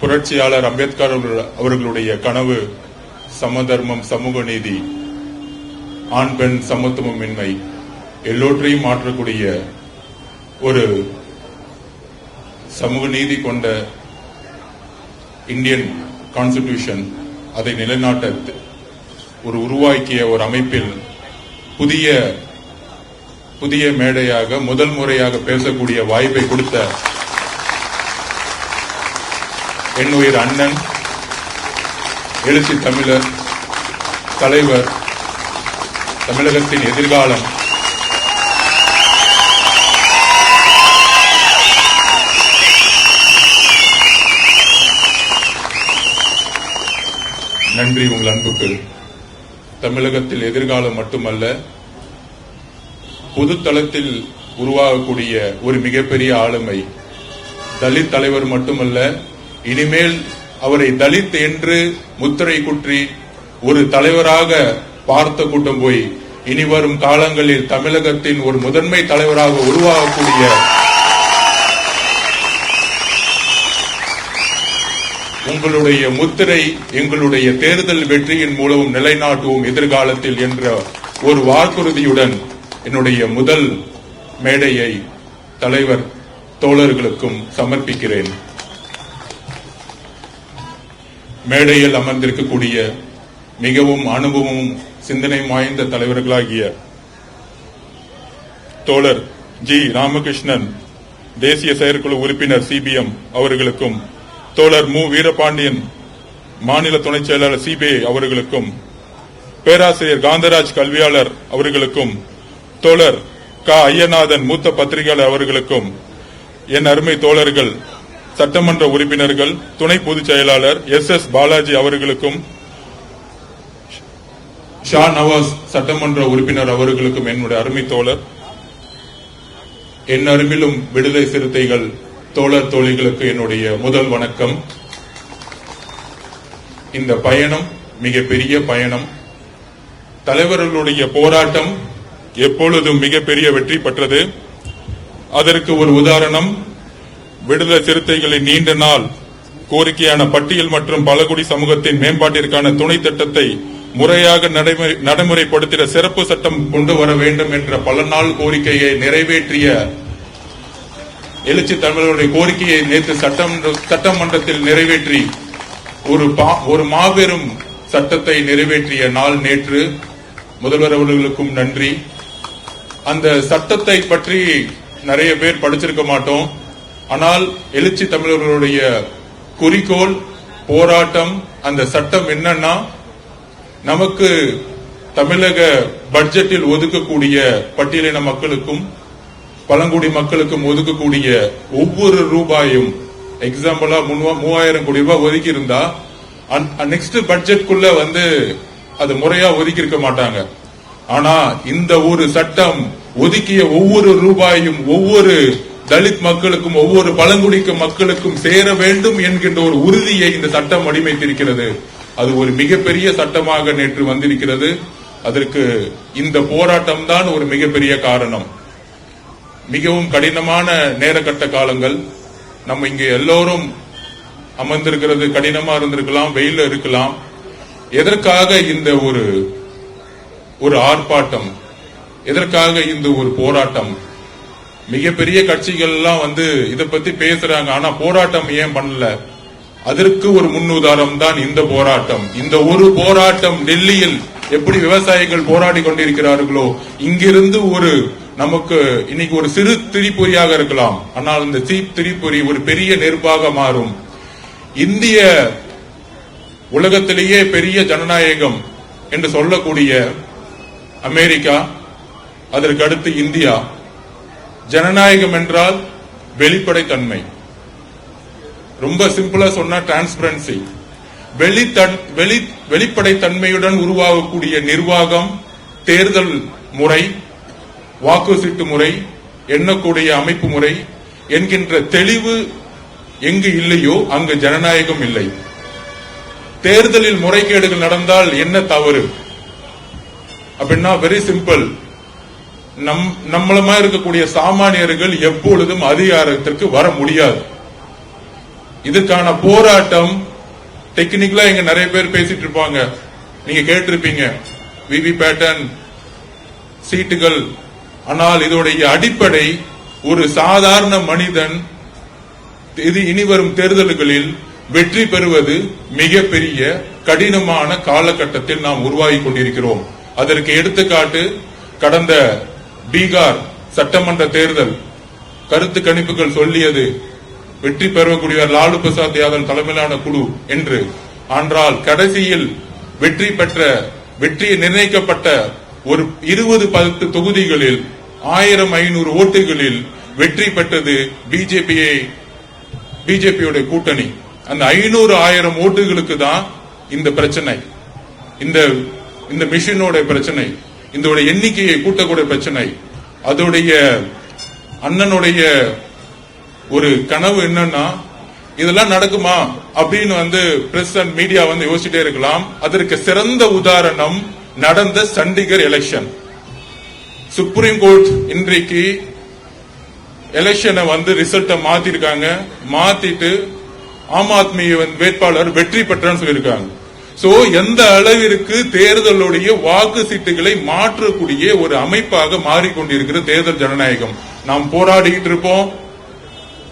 புரட்சியாளர் அம்பேத்கர் அவர்களுடைய கனவு சமதர்மம் சமூக நீதி ஆண் பெண் சமத்துவமின்மை எல்லோற்றையும் மாற்றக்கூடிய ஒரு சமூக நீதி கொண்ட இந்தியன் கான்ஸ்டிடியூஷன் அதை நிலைநாட்ட ஒரு உருவாக்கிய ஒரு அமைப்பில் புதிய புதிய மேடையாக முதல் முறையாக பேசக்கூடிய வாய்ப்பை கொடுத்த என்னுயிர் அண்ணன் எழுச்சி தமிழர் தலைவர் தமிழகத்தின் எதிர்காலம். நன்றி உங்கள் அன்புக்கு. தமிழகத்தில் எதிர்காலம் மட்டுமல்ல பொது தளத்தில் உருவாகக்கூடிய ஒரு மிகப்பெரிய ஆளுமை தலித் தலைவர் மட்டுமல்ல இனிமேல் அவரை தலித் என்று முத்திரை குற்றி ஒரு தலைவராக பார்த்த கூட்டம் போய் இனி வரும் காலங்களில் தமிழகத்தின் ஒரு முதன்மை தலைவராக உருவாகக்கூடிய உங்களுடைய முத்திரை எங்களுடைய தேர்தல் வெற்றியின் மூலமும் நிலைநாட்டுவோம் எதிர்காலத்தில் என்ற ஒரு வாக்குறுதியுடன் என்னுடைய முதல் மேடையை தலைவர் தோழர்களுக்கும் சமர்ப்பிக்கிறேன். மேடையில் அமர்ந்திருக்கக்கூடிய மிகவும் அனுபவமும் சிந்தனை வாய்ந்த தலைவர்களாகிய தோழர் ஜி ராமகிருஷ்ணன் தேசிய செயற்குழு உறுப்பினர் சிபிஎம் அவர்களுக்கும் தோழர் மு. வீரபாண்டியன் மாநில துணைச் செயலாளர் சிபிஐ அவர்களுக்கும் பேராசிரியர் காந்தராஜ் கல்வியாளர் அவர்களுக்கும் தோழர் க. ஐயநாதன் மூத்த பத்திரிகையாளர் அவர்களுக்கும் என் அருமை தோழர்கள் சட்டமன்ற உறுப்பினர்கள் துணை பொதுச் செயலாளர் எஸ் எஸ் பாலாஜி அவர்களுக்கும் ஷா நவாஸ் சட்டமன்ற உறுப்பினர் அவர்களுக்கும் என்னுடைய அருமை தோழர். என் அருமிலும் விடுதலை சிறுத்தைகள் தோழர் தோழிகளுக்கு என்னுடைய முதல் வணக்கம். இந்த பயணம் மிகப்பெரிய பயணம். தலைவர்களுடைய போராட்டம் எப்பொழுதும் மிகப்பெரிய வெற்றி பெற்றது. அதற்கு ஒரு உதாரணம். விடுதலை சிறுத்தைகளின் நீண்ட நாள் கோரிக்கையான பட்டியல் மற்றும் பழகுடி சமூகத்தின் மேம்பாட்டிற்கான துணை திட்டத்தை முறையாக நடைமுறை- நடைமுறைப்படுத்திட சிறப்பு சட்டம் கொண்டு வர வேண்டும் என்ற பல நாள் கோரிக்கையை நிறைவேற்றிய எழுச்சி தமிழர்களுடைய கோரிக்கையை நேற்று சட்டம் சட்டமன்றத்தில் நிறைவேற்றி ஒரு ஒரு மாபெரும் சட்டத்தை நிறைவேற்றிய நாள் நேற்று. முதல்வர் அவர்களுக்கும் நன்றி. அந்த சட்டத்தை பற்றி நிறைய பேர் படிச்சிருக்க மாட்டோம். ஆனால் எழுச்சி தமிழர்களுடைய குறிக்கோள் போராட்டம் அந்த சட்டம் என்னன்னா நமக்கு தமிழக பட்ஜெட்டில் ஒதுக்கக்கூடிய பட்டியலின மக்களுக்கும் பழங்குடி மக்களுக்கும் ஒதுக்கக்கூடிய ஒவ்வொரு ரூபாயும் எக்ஸாம்பிளா மூவாயிரம் கோடி ரூபாய் ஒதுக்கி இருந்தா நெக்ஸ்ட் பட்ஜெட்குள்ள வந்து அது முறையா ஒதுக்கி இருக்க மாட்டாங்க. ஆனா இந்த ஒரு சட்டம் ஒதுக்கிய ஒவ்வொரு ரூபாயும் ஒவ்வொரு தலித் மக்களுக்கும் ஒவ்வொரு பழங்குடிக்க மக்களுக்கும் சேர வேண்டும் என்கின்ற ஒரு உறுதியை இந்த சட்டம் வடிவமைத்திருக்கிறது. அது ஒரு மிகப்பெரிய சட்டமாக நேற்று வந்திருக்கிறது. அதற்கு இந்த போராட்டம் தான் ஒரு மிகப்பெரிய காரணம். மிகவும் கடினமான நேரக்கட்ட காலங்கள். நம்ம இங்க எல்லோரும் அமர்ந்திருக்கிறது கடினமா இருந்திருக்கலாம் வெயில இருக்கலாம். எதற்காக இந்த ஒரு ஒரு ஆர்ப்பாட்டம்? எதற்காக இந்த ஒரு போராட்டம்? மிகப்பெரிய கட்சிகள் எல்லாம் வந்து இதை பத்தி பேசுறாங்க. ஆனா போராட்டம் ஏன் பண்ணல? அதற்கு ஒரு முன்னுதாரணம் தான் இந்த போராட்டம். இந்த ஒரு போராட்டம் டெல்லியில் எப்படி விவசாயிகள் போராடி கொண்டிருக்கிறார்களோ இங்கிருந்து ஒரு நமக்கு இன்னைக்கு ஒரு சிறு திரிபொறியாக இருக்கலாம். ஆனால் இந்த சீப் திரிபொறி ஒரு பெரிய நெருப்பாக மாறும். இந்திய உலகத்திலேயே பெரிய ஜனநாயகம் என்று சொல்லக்கூடிய அமெரிக்கா அதற்கு அடுத்து இந்தியா ஜனநாயகம் என்றால் வெளிப்படைத்தன்மை. ரொம்ப சிம்பிளா சொன்னா டிரான்ஸ்பரன்சி வெளித்தன் வெளி வெளிப்படைத்தன்மையுடன் உருவாகக்கூடிய நிர்வாகம் தேர்தல் முறை வாக்கு சீட்டு முறை எண்ணக்கூடிய அமைப்பு முறை என்கின்ற தெளிவு எங்கு இல்லையோ அங்கு ஜனநாயகம் இல்லை. தேர்தலில் முறைகேடுகள் நடந்தால் என்ன தவறு? அப்படின்னா வெரி சிம்பிள் நம் நம்மளமா இருக்கக்கூடிய சாமானியர்கள் எப்பொழுதும் அதிகாரத்திற்கு வர முடியாது. இதுக்கான போராட்டம் டெக்னிக்கலா இங்க நிறைய பேர் பேசிட்டு இருப்பாங்க நீங்க கேட்டிருப்பீங்க விவி பேட்டன் சீட்டுகள். ஆனால் இதோடைய அடிப்படை ஒரு சாதாரண மனிதன் இது இனி வரும் தேர்தல்களில் வெற்றி பெறுவது மிகப்பெரிய கடினமான காலகட்டத்தில் நாம் உருவாகி கொண்டிருக்கிறோம். அதற்கு எடுத்துக்காட்டு கடந்த பீகார் சட்டமன்ற தேர்தல். கருத்து கணிப்புகள் சொல்லியது வெற்றி பெறக்கூடியவர் லாலு பிரசாத் யாதவ் தலைமையிலான குழு என்று. ஆனால் கடைசியில் வெற்றி பெற்ற வெற்றி நிர்ணயிக்கப்பட்ட ஒரு இருபது பத்து தொகுதிகளில் ஆயிரம் ஐநூறு ஓட்டுகளில் வெற்றி பெற்றது பிஜேபியை பிஜேபியோட கூட்டணி. அந்த ஐநூறு ஆயிரம் ஓட்டுகளுக்கு தான் இந்த பிரச்சனை. இந்த இந்த மிஷினோட பிரச்சனை. இதோட எண்ணிக்கையை கூட்டக்கூடிய பிரச்சனை. அதோடைய அண்ணனுடைய ஒரு கனவு என்னன்னா இதெல்லாம் நடக்குமா அப்படின்னு வந்து பிரஸ் அண்ட் மீடியா வந்து யோசிச்சுட்டே இருக்கலாம். அதற்கு சிறந்த உதாரணம் நடந்த சண்டிகர் எலெக்ஷன் சுப்ரீம் கோர்ட் இன்றைக்கு எலெக்ஷனை வந்து ரிசல்ட்டை மாத்திருக்காங்க. மாத்திட்டு ஆம் ஆத்மி வந்து வேட்பாளர் வெற்றி பெற்றான்னு சொல்லியிருக்காங்க. சோ எந்த அளவிற்கு தேர்தலுடைய வாக்கு சீட்டுகளை மாற்றக்கூடிய ஒரு அமைப்பாக மாறிக்கொண்டிருக்கிற தேர்தல் ஜனநாயகம். நாம் போராடிக்கிட்டு இருப்போம்.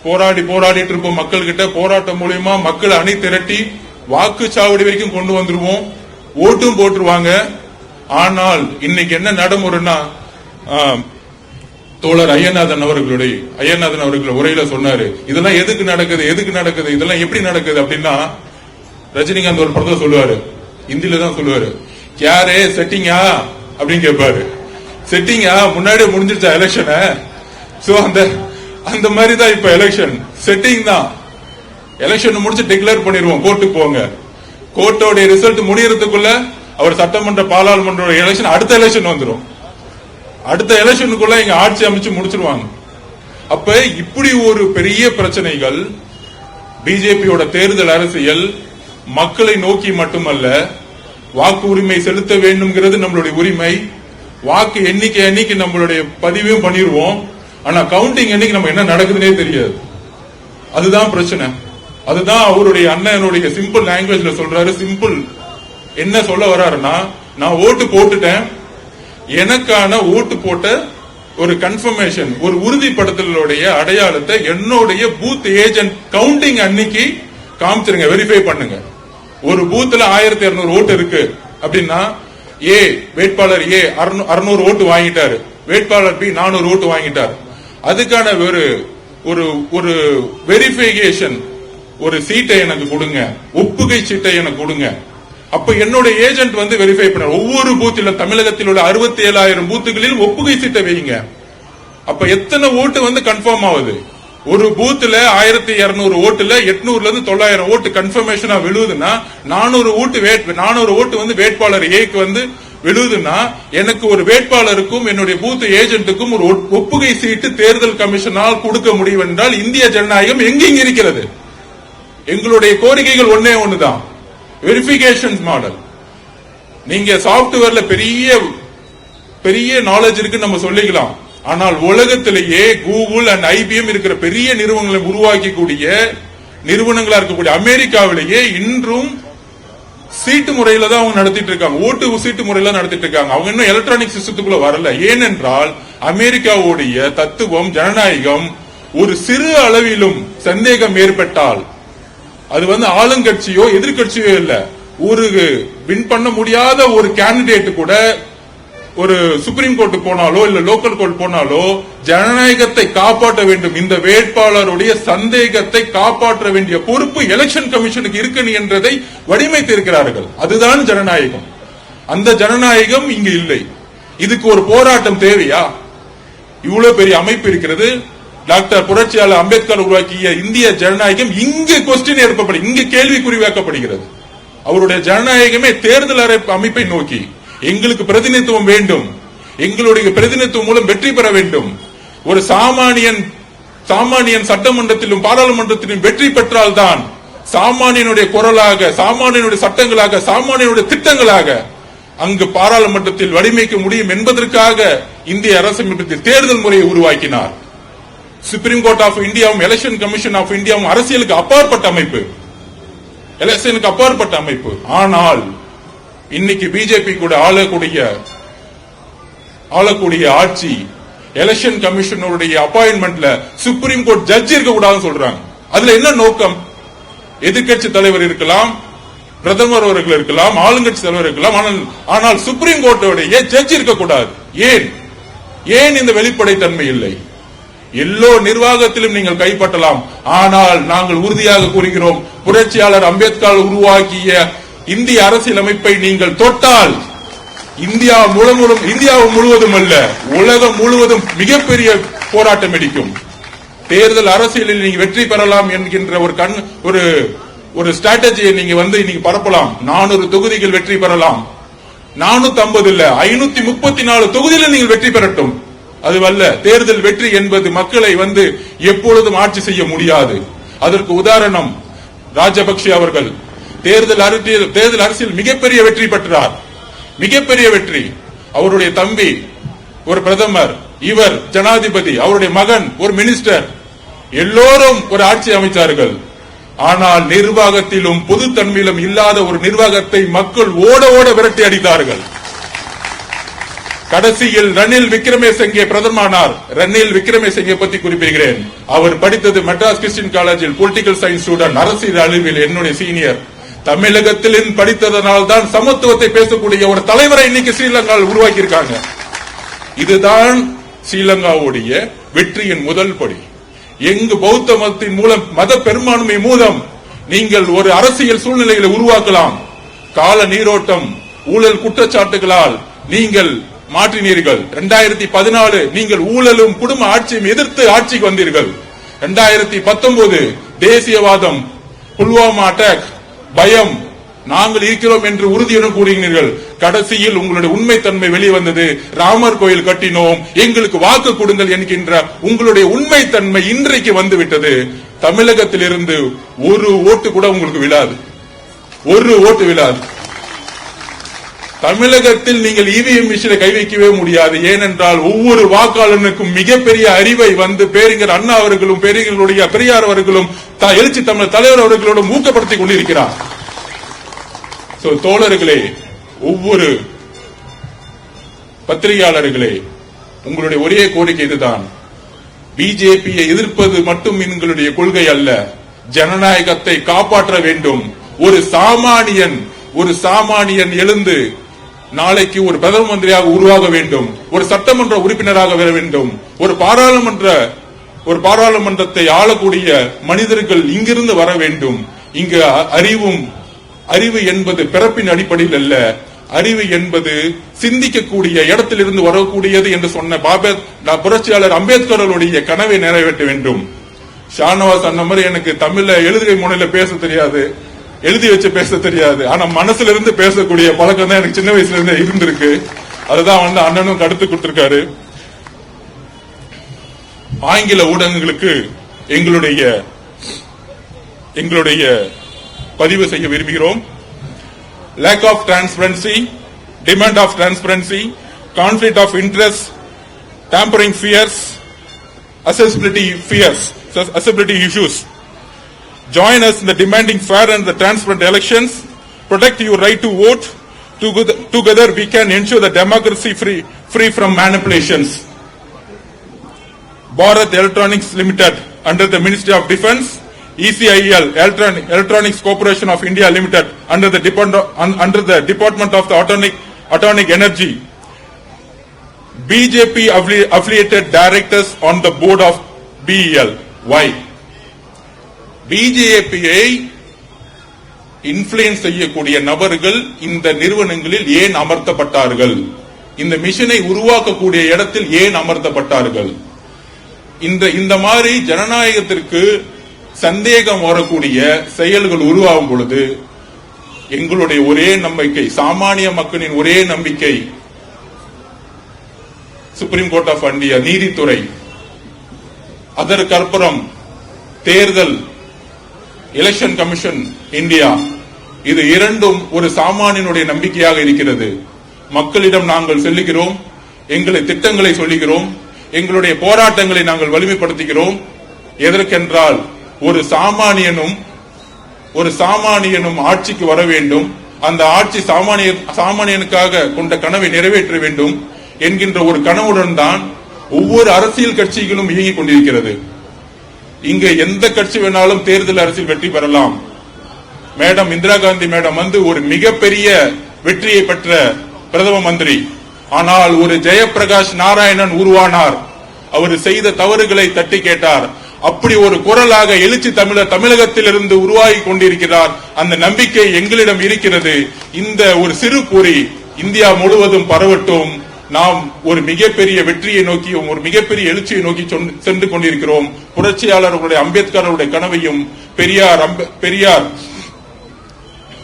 போராடி போராடிட்டு இருப்போம் மக்கள் கிட்ட போராட்டம் மூலியமா மக்களை அணி திரட்டி வாக்குச்சாவடி வரைக்கும் கொண்டு வந்துருவோம். ஓட்டும் போட்டுருவாங்க. ஆனால் இன்னைக்கு என்ன நடைமுறைன்னா தோழர் ஐயநாதன் அவர்களுடைய ஐயநாதன் அவர்கள் உரையில சொன்னாரு. இதெல்லாம் எதுக்கு நடக்குது? எதுக்கு நடக்குது? இதெல்லாம் எப்படி நடக்குது அப்படின்னா ரஜினிகாந்த் ஒரு படத்தை சொல்லுவாரு. ஹிந்தில தான் சொல்லுவாரு. யாரு? செட்டிங்கா அப்படின்னு கேட்பாரு. செட்டிங்கா முன்னாடியே முடிஞ்சிருச்சா எலெக்ஷனை சோ அந்த அந்த மாதிரி தான் இப்ப எலெக்ஷன் செட்டிங் தான். எலெக்ஷன் முடிச்சு டிக்ளேர் பண்ணிடுவோம். கோர்ட்டுக்கு போங்க. கோர்ட்டோட ரிசல்ட் முடியறதுக்குள்ள அவர் சட்டமன்ற பாராளுமன்ற எலெக்ஷன் அடுத்த எலெக்ஷன் வந்துடும் அடுத்த எலெக்ஷனுக்குள்ள இங்க ஆட்சி அமைச்சு முடிச்சிருவாங்க. அப்ப இப்படி ஒரு பெரிய பிரச்சனைகள் பிஜேபியோட தேர்தல் அரசியல் மக்களை நோக்கி மட்டுமல்ல வாக்கு உரிமை செலுத்த வேண்டும்ங்கிறது நம்மளுடைய உரிமை. வாக்கு எண்ணிக்கை அன்னைக்கு நம்மளுடைய பதிவையும் பண்ணிடுவோம் ஆனா கவுண்டிங் அன்னைக்கு நம்ம என்ன நடக்குதுன்னே தெரியாது. அதுதான் பிரச்சனை. அதுதான் அவருடைய அண்ணனுடைய சிம்பிள் லாங்குவேஜ்ல சொல்றாரு. சிம்பிள் என்ன சொல்ல வர்றாருன்னா நான் ஓட்டு போட்டுட்டேன். எனக்கான ஓட்டு போட்ட ஒரு கன்ஃபர்மேஷன் ஒரு உறுதிப்படுத்தலுடைய அடையாளத்தை என்னுடைய பூத் ஏஜென்ட் கவுண்டிங் அன்னைக்கு காமிச்சிருங்க வெரிஃபை பண்ணுங்க. ஒரு பூத்துல ஆயிரத்தி இருநூறு ஓட்டு இருக்கு. அப்படின்னா ஏ வேட்பாளர் ஏ அறுநூறு ஓட்டு வாங்கிட்டாரு. வேட்பாளர் பி நானூறு ஓட்டு வாங்கிட்டார். அதுக்கான ஒரு ஒரு ஒரு வெரிஃபிகேஷன் ஒரு சீட்டை எனக்கு கொடுங்க. ஒப்புகை சீட்டை எனக்கு கொடுங்க. அப்ப என்னோட ஏஜென்ட் வந்து வெரிஃபை பண்ண ஒவ்வொரு பூத்திலும் தமிழகத்தில் உள்ள அறுபத்தி ஏழாயிரம் பூத்துகளில் ஒப்புகை சீட்டை வைங்க அப்ப எத்தனை ஓட்டு வந்து கன்ஃபார்ம் ஆகுது? ஒரு பூத்துல ஆயிரத்தி இருநூறு ஓட்டுல எட்நூறுல இருந்து தொள்ளாயிரம் ஓட்டு கன்ஃபர்மேஷனா விழுதுன்னா நானூறு ஓட்டு வேட் நானூறு ஓட்டு வந்து வேட்பாளர் ஏக்கு வந்து விழுதுன்னா எனக்கு ஒரு வேட்பாளருக்கும் என்னுடைய பூத் ஏஜென்ட்டுக்கும் ஒரு ஒப்- ஒப்புகை சீட்டு தேர்தல் கமிஷனால் கொடுக்க முடியும் என்றால் இந்திய ஜனநாயகம் எங்கெங்க இருக்கிறது? எங்களுடைய கோரிக்கைகள் ஒன்னே ஒண்ணுதான். வெரிபிகேஷன் மாடல் நீங்க சாப்ட்வேர்ல பெரிய பெரிய நாலேஜ் இருக்குன்னு நம்ம சொல்லிக்கலாம். ஆனால் உலகத்திலேயே கூகுள் அண்ட் ஐபிஎம் இருக்கிற பெரிய நிறுவனங்களை உருவாக்கக்கூடிய நிறுவனங்களா இருக்கக்கூடிய அமெரிக்காவிலேயே இன்றும் சீட்டு முறையில தான் அவங்க நடத்திட்டு இருக்காங்க. ஓட்டு சீட்டு முறையில நடத்திட்டு இருக்காங்க. அவங்க இன்னும் எலக்ட்ரானிக் சிஸ்டத்துக்குள்ள வரல. ஏனென்றால் அமெரிக்காவுடைய தத்துவம் ஜனநாயகம் ஒரு சிறு அளவிலும் சந்தேகம் ஏற்பட்டால் அது வந்து ஆளுங்கட்சியோ எதிர்க்கட்சியோ இல்ல. ஒரு வின் பண்ண முடியாத ஒரு கேண்டிடேட் கூட ஒரு சுப்ரீம் கோர்ட் போனாலோ இல்ல லோக்கல் கோர்ட் போனாலோ ஜனநாயகத்தை காப்பாற்ற வேண்டும். இந்த வேட்பாளருடைய சந்தேகத்தை காப்பாற்ற வேண்டிய பொறுப்பு எலெக்ஷன் கமிஷனுக்கு இருக்கு என்றதை வடிவமைத்திருக்கிறார்கள். அதுதான் ஜனநாயகம். அந்த ஜனநாயகம் இங்கு இல்லை. இதுக்கு ஒரு போராட்டம் தேவையா? இவ்வளவு பெரிய அமைப்பு இருக்கிறது. டாக்டர் புரட்சியாளர் அம்பேத்கர் உருவாக்கிய இந்திய ஜனநாயகம் இங்கு கொஸ்டின் எழுப்பப்படு இங்கு கேள்விக்குறிவாக்கப்படுகிறது அவருடைய ஜனநாயகமே தேர்தல் அறை- அமைப்பை நோக்கி. எங்களுக்கு பிரதிநிதித்துவம் வேண்டும். எங்களுடைய பிரதிநிதித்துவம் மூலம் வெற்றி பெற வேண்டும். ஒரு சாமானியன் சாமானியன் சட்டமன்றத்திலும் பாராளுமன்றத்திலும் வெற்றி பெற்றால்தான் சாமானியனுடைய குரலாக சாமானியனுடைய சட்டங்களாக சாமானியனுடைய திட்டங்களாக அங்கு பாராளுமன்றத்தில் வடிமைக்க முடியும் என்பதற்காக இந்திய அரசமைப்பத்தில் தேர்தல் முறையை உருவாக்கினார். சுப்ரீம் கோர்ட் ஆஃப் இந்தியாவும் எலெக்ஷன் கமிஷன் ஆஃப் இந்தியாவும் அரசியலுக்கு அப்பாற்பட்ட அமைப்பு. எலெக்ஷனுக்கு அப்பாற்பட்ட அமைப்பு. ஆனால் இன்னைக்கு பிஜேபி கூட ஆளக்கூடிய ஆளக்கூடிய ஆட்சி எலெக்ஷன் கமிஷனருடைய அப்பாயின்மெண்ட்ல சுப்ரீம் கோர்ட் ஜட்ஜ் இருக்க கூடாதுன்னு சொல்றாங்க. அதுல என்ன நோக்கம்? எதிர்கட்சி தலைவர் இருக்கலாம் பிரதமர் அவர்கள் இருக்கலாம் ஆளுங்கட்சி தலைவர் இருக்கலாம் ஆனால் ஆனால் சுப்ரீம் கோர்ட்டோடைய ஜட்ஜ் இருக்கக்கூடாது. ஏன்? ஏன் இந்த வெளிப்படைத்தன்மை இல்லை? எல்லோ நிர்வாகத்திலும் நீங்கள் கைப்பற்றலாம். ஆனால் நாங்கள் உறுதியாக கூறுகிறோம் புரட்சியாளர் அம்பேத்கர் உருவாக்கிய இந்திய அரசியலமைப்பை நீங்கள் தொட்டால் இந்தியா முழுவதும் இந்தியா முழுவதும் அல்ல உலகம் முழுவதும் மிகப்பெரிய போராட்டம் வெடிக்கும். தேர்தல் அரசியலில் நீங்க வெற்றி பெறலாம் என்கின்ற ஒரு கண் ஒரு ஒரு ஸ்ட்ராட்டஜியை நீங்க வந்து இன்னைக்கு பரப்பலாம். நானூறு தொகுதிகள் வெற்றி பெறலாம். நானூத்தி ஐம்பது இல்ல ஐநூத்தி முப்பத்தி நாலு தொகுதியில நீங்கள் வெற்றி பெறட்டும். அதுவல்ல தேர்தல் வெற்றி என்பது மக்களை வந்து எப்பொழுதும் ஆட்சி செய்ய முடியாது. அதற்கு உதாரணம் ராஜபக்ஷ அவர்கள். தேர்தல் அரசியல் தேர்தல் அரசியல் மிகப்பெரிய வெற்றி பெற்றார். மிகப்பெரிய வெற்றி. அவருடைய தம்பி ஒரு பிரதமர் இவர் ஜனாதிபதி அவருடைய மகன் ஒரு மினிஸ்டர் எல்லோரும் ஒரு ஆட்சி அமைச்சார்கள். ஆனால் நிர்வாகத்திலும் பொதுத்தன்மையிலும் இல்லாத ஒரு நிர்வாகத்தை மக்கள் ஓட ஓட விரட்டி அடித்தார்கள். கடைசியில் ரணில் விக்ரமேசங்கே பிரதமரானார். ரணில் விக்ரமேசங்கே பத்தி குறிப்பிடுகிறேன். அவர் படித்தது மெட்ராஸ் கிறிஸ்டின் காலேஜில் பொலிட்டிக்கல் சயின்ஸ் ஸ்டூடெண்ட் அரசியல் அளவில் என்னுடைய சீனியர். தமிழகத்திலும் படித்ததனால் தான் சமத்துவத்தை பேசக்கூடிய ஒரு தலைவரை இன்னைக்கு ஸ்ரீலங்காவில் உருவாக்கி இருக்காங்க இதுதான் ஸ்ரீலங்காவுடைய வெற்றியின் முதல் படி. எங்கு பௌத்த மதத்தின் மூலம் மத பெரும்பான்மை மூலம் நீங்கள் ஒரு அரசியல் சூழ்நிலைகளை உருவாக்கலாம். கால நீரோட்டம் ஊழல் குற்றச்சாட்டுகளால் நீங்கள் மாற்றினீர்கள். இரண்டாயிரத்தி பதினாலு நீங்கள் ஊழலும் குடும்ப ஆட்சியும் எதிர்த்து ஆட்சிக்கு வந்தீர்கள். இரண்டாயிரத்தி பத்தொன்பது தேசியவாதம் புல்வாமா அட்டாக் பயம். நாங்கள் இருக்கிறோம் என்று உறுதியுடன் கூறுகிறீர்கள். கடைசியில் உங்களுடைய உண்மைத்தன்மை வெளிவந்தது ராமர் கோயில் கட்டினோம். எங்களுக்கு வாக்கு கொடுங்கள் என்கின்ற உங்களுடைய உண்மைத்தன்மை இன்றைக்கு வந்துவிட்டது. தமிழகத்திலிருந்து ஒரு ஓட்டு கூட உங்களுக்கு விழாது. ஒரு ஓட்டு விழாது. தமிழகத்தில் நீங்கள் இவிஎம் மிஷினை கை வைக்கவே முடியாது. ஏனென்றால் ஒவ்வொரு வாக்காளனுக்கும் மிகப்பெரிய அறிவை வந்து பேரிங்கர் அண்ணா அவர்களும் பேரிங்களுடைய பெரியார் அவர்களும் எழுச்சி தமிழ் தலைவர் அவர்களோடும் ஊக்கப்படுத்திக் கொண்டிருக்கிறார். தோழர்களே ஒவ்வொரு பத்திரிகையாளர்களே உங்களுடைய ஒரே கோரிக்கை இதுதான். பிஜேபியை எதிர்ப்பது மட்டும் எங்களுடைய கொள்கை அல்ல. ஜனநாயகத்தை காப்பாற்ற வேண்டும். ஒரு சாமானியன் ஒரு சாமானியன் எழுந்து நாளைக்கு ஒரு பிரதம மந்திரியாக உருவாக வேண்டும் ஒரு சட்டமன்ற உறுப்பினராக வர வேண்டும் ஒரு பாராளுமன்ற ஒரு பாராளுமன்றத்தை ஆளக்கூடிய மனிதர்கள் இங்கிருந்து வர வேண்டும். இங்கு அ- அறிவும் அறிவு என்பது பிறப்பின் அடிப்படையில் அல்ல. அறிவு என்பது சிந்திக்கக்கூடிய இடத்திலிருந்து வரக்கூடியது என்று சொன்ன பாபர் நான் புரட்சியாளர் அம்பேத்கர் கனவை நிறைவேற்ற வேண்டும். ஷானவாஸ் அண்ணன் மாதிரி எனக்கு தமிழ்ல எழுதுகை முனையில பேச தெரியாது. எழுதி வச்சு பேச தெரியாது. ஆனா மனசுல இருந்து பேசக்கூடிய பழக்கம் தான் எனக்கு சின்ன வயசுல இருந்து இருந்திருக்கு. அதுதான் வந்து அண்ணனும் கடுத்து கொடுத்திருக்காரு. ஆங்கில ஊடகங்களுக்கு எங்களுடைய எங்களுடைய பதிவு செய்ய விரும்புகிறோம். Lack of transparency demand of transparency conflict of interest tampering fears accessibility fears accessibility issues Join us in the demanding fair and the transparent elections. Protect your right to vote. Together, we can ensure the democracy free, free from manipulations. Bharat Electronics Limited under the Ministry of Defence, ECIL Electronics Corporation of India Limited under the Depart- under the Department of the Atomic Atomic Energy. BJP affiliated directors on the board of BEL. Why? பிஜேபியை influence செய்யக்கூடிய நபர்கள் இந்த நிறுவனங்களில் ஏன் அமர்த்தப்பட்டார்கள்? இந்த மிஷனை உருவாக்கக்கூடிய இடத்தில் ஏன் அமர்த்தப்பட்டார்கள்? இந்த இந்த மாதிரி ஜனநாயகத்திற்கு சந்தேகம் வரக்கூடிய செயல்கள் உருவாகும் பொழுது எங்களுடைய ஒரே நம்பிக்கை சாமானிய மக்களின் ஒரே நம்பிக்கை சுப்ரீம் கோர்ட் ஆஃப் இந்தியா நீதித்துறை அதற்கப்புறம் தேர்தல் எலெக்ஷன் கமிஷன் இந்தியா இது இரண்டும் ஒரு சாமானியனுடைய நம்பிக்கையாக இருக்கிறது. மக்களிடம் நாங்கள் சொல்லுகிறோம் எங்களை திட்டங்களை சொல்லுகிறோம் எங்களுடைய போராட்டங்களை நாங்கள் வலிமைப்படுத்துகிறோம். எதற்கென்றால் ஒரு சாமானியனும் ஒரு சாமானியனும் ஆட்சிக்கு வர வேண்டும். அந்த ஆட்சி சாமானிய சாமானியனுக்காக கொண்ட கனவை நிறைவேற்ற வேண்டும் என்கின்ற ஒரு கனவுடன் தான் ஒவ்வொரு அரசியல் கட்சிகளும் இயங்கிக் கொண்டிருக்கிறது. இங்க எந்த கட்சி வேணாலும் தேர்தல் அரசியல் வெற்றி பெறலாம். மேடம் இந்திரா காந்தி மேடம் வந்து ஒரு மிகப்பெரிய வெற்றியை பெற்ற பிரதம மந்திரி. ஆனால் ஒரு ஜெயபிரகாஷ் நாராயணன் உருவானார். அவர் செய்த தவறுகளை தட்டி கேட்டார். அப்படி ஒரு குரலாக எழுச்சி தமிழர் தமிழகத்திலிருந்து உருவாகி கொண்டிருக்கிறார். அந்த நம்பிக்கை எங்களிடம் இருக்கிறது. இந்த ஒரு சிறு பொறி இந்தியா முழுவதும் பரவட்டும். நாம் ஒரு மிகப்பெரிய வெற்றியை நோக்கி ஒரு மிகப்பெரிய எழுச்சியை நோக்கி சென்று கொண்டிருக்கிறோம். புரட்சியாளர் அவருடைய அம்பேத்கர் அவருடைய கனவையும் பெரியார் அம்பே- பெரியார்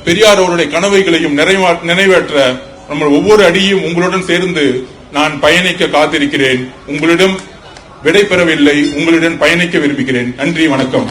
பெரியார் அவருடைய கனவைகளையும் நிறைவா- நிறைவேற்ற நம்ம ஒவ்வொரு அடியும் உங்களுடன் சேர்ந்து நான் பயணிக்க காத்திருக்கிறேன். உங்களிடம் விடை பெறவில்லை உங்களுடன் பயணிக்க விரும்புகிறேன். நன்றி வணக்கம்.